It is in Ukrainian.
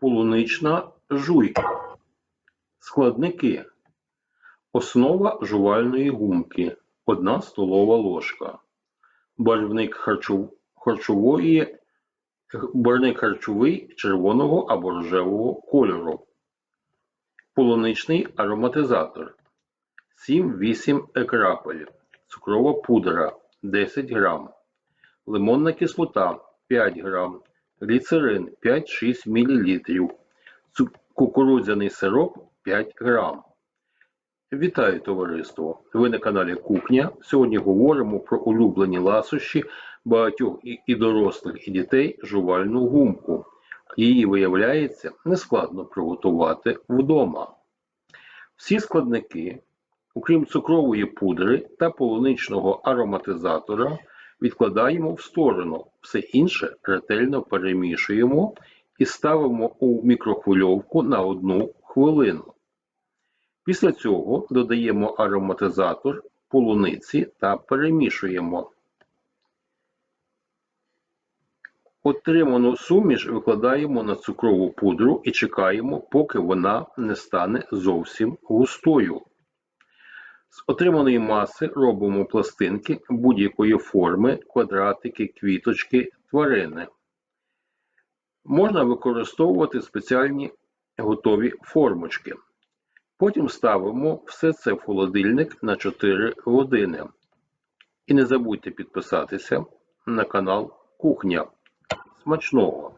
Полунична жуйка. Складники. Основа жувальної гумки 1 столова ложка. Барвник харчов- барвник харчовий червоного або рожевого кольору. Полуничний ароматизатор 7-8 екрапель. Цукрова пудра 10 грам. Лимонна кислота 5 грам. Гліцерин 5-6 мл. Кукурудзяний сироп 5 грам. Вітаю товариство! Ви на каналі Кухня. Сьогодні говоримо про улюблені ласощі багатьох і дорослих, і дітей жувальну гумку. Її, виявляється, нескладно приготувати вдома. Всі складники, окрім цукрової пудри та полуничного ароматизатора, відкладаємо в сторону. Все інше ретельно перемішуємо і ставимо у мікрохвильовку на одну хвилину. Після цього додаємо ароматизатор полуниці та перемішуємо. Отриману суміш викладаємо на цукрову пудру і чекаємо, поки вона не стане зовсім густою. З отриманої маси робимо пластинки будь-якої форми, квадратики, квіточки, тварини. Можна використовувати спеціальні готові формочки. Потім ставимо все це в холодильник на 4 години. І не забудьте підписатися на канал Кухня. Смачного!